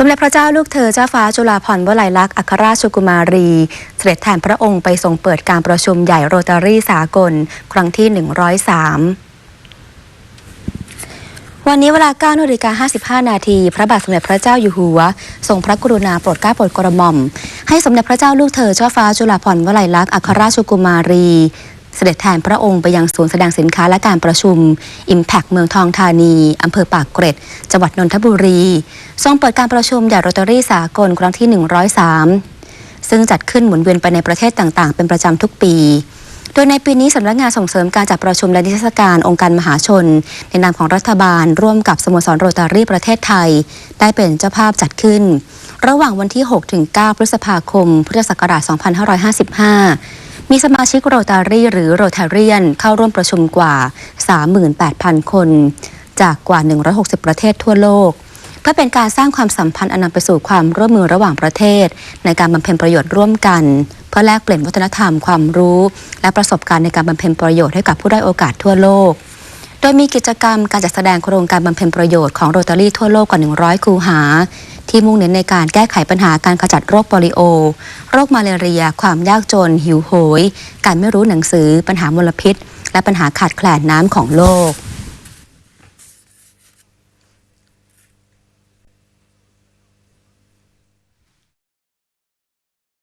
สมเด็จพระเจ้าลูกเธอเจ้าฟ้าจุฬาภรณ์วลัยลักษณ์อัครราชกุมารี เสด็จแทนพระองค์ไปทรงเปิดการประชุมใหญ่โรตารี่สากล ครั้งที่ 103วันนี้เวลา9นาฬิกา55 นาที พระบาทสมเด็จพระเจ้าอยู่หัว ทรงพระกรุณาโปรดเกล้าโปรดกระหม่อม ให้สมเด็จพระเจ้าลูกเธอเจ้าฟ้าจุฬาภรณ์วลัยลักษณ์อัครราชกุมารี เสด็จแทนพระองค์ไปยังศูนย์แสดงสินค้าและการประชุม Impact เมืองทองธานี อำเภอปากเกร็ด จังหวัดนนทบุรี ทรงเปิดการประชุมใหญ่โรตารี่สากลครั้งที่ 103 ซึ่งจัดขึ้นหมุนเวียนไปในประเทศต่างๆ เป็นประจำทุกปี โดยในปีนี้สำนักงานส่งเสริมการจัดประชุมและนิทรรศการองค์การมหาชน ในนามของรัฐบาล ร่วมกับสโมสรโรตารี่ประเทศไทย ได้เป็นเจ้าภาพจัดขึ้น ระหว่างวันที่6ถึง9พฤษภาคม พุทธศักราช 2555 มีสมาชิกโรตารี่หรือโรตาเรียนเข้าร่วมประชุมกว่า 38,000 คน จากกว่า 160 ประเทศทั่วโลก เพื่อเป็นการสร้างความสัมพันธ์อันนำไปสู่ความร่วมมือระหว่างประเทศ ในการบำเพ็ญประโยชน์ร่วมกัน เพื่อแลกเปลี่ยนวัฒนธรรมความรู้ และประสบการณ์ในการบำเพ็ญประโยชน์ให้กับผู้ได้โอกาสทั่วโลก โดยมีกิจกรรมการจัดแสดงโครงการบำเพ็ญประโยชน์ของโรตารี่ทั่วโลกกว่า 100 คูหา ที่มุ่งเน้นในการแก้ไขปัญหาการขจัดโรคโปลิโอ โรคมาเลเรีย ความยากจน หิวโหย การไม่รู้หนังสือ ปัญหามลพิษ และปัญหาขาดแคลนน้ำของโลก